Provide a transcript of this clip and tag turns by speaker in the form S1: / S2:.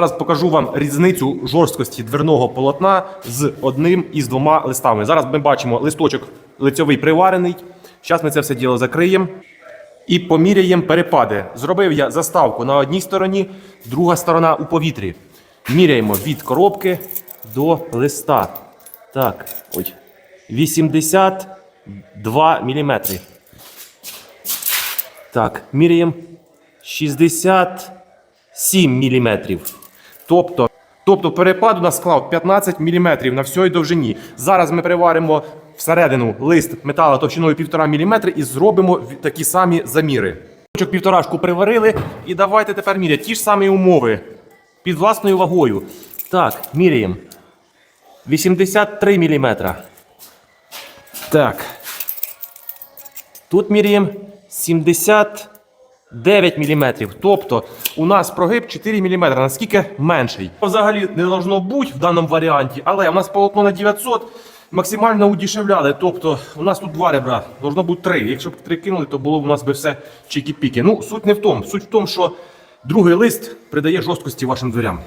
S1: Зараз покажу вам різницю жорсткості дверного полотна з одним і з двома листами. Зараз ми бачимо листочок лицьовий приварений. Зараз ми це все діло закриємо і поміряємо перепади. Зробив я заставку на одній стороні, друга сторона у повітрі. Міряємо від коробки до листа. Так, ой. 82 мм. Так, міряємо 67 мм. Тобто, тобто перепад у нас склав 15 мм на всій довжині. Зараз ми приваримо всередину лист металу товщиною 1,5 мм і зробимо такі самі заміри. Точок півторашку приварили, і давайте тепер міряти ті ж самі умови під власною вагою. Так, міряємо. 83 мм. Так. Тут міряємо 79 мм. Тобто у нас прогиб 4 мм, наскільки менший. Взагалі не должно бути в даному варіанті, але у нас полотно на 900 максимально удешевляли. Тобто у нас тут два ребра, должно бути три. Якщо б три кинули, то було б у нас би все чики-піки. Ну, суть не в тому. Суть в тому, що другий лист придає жорсткості вашим дверям.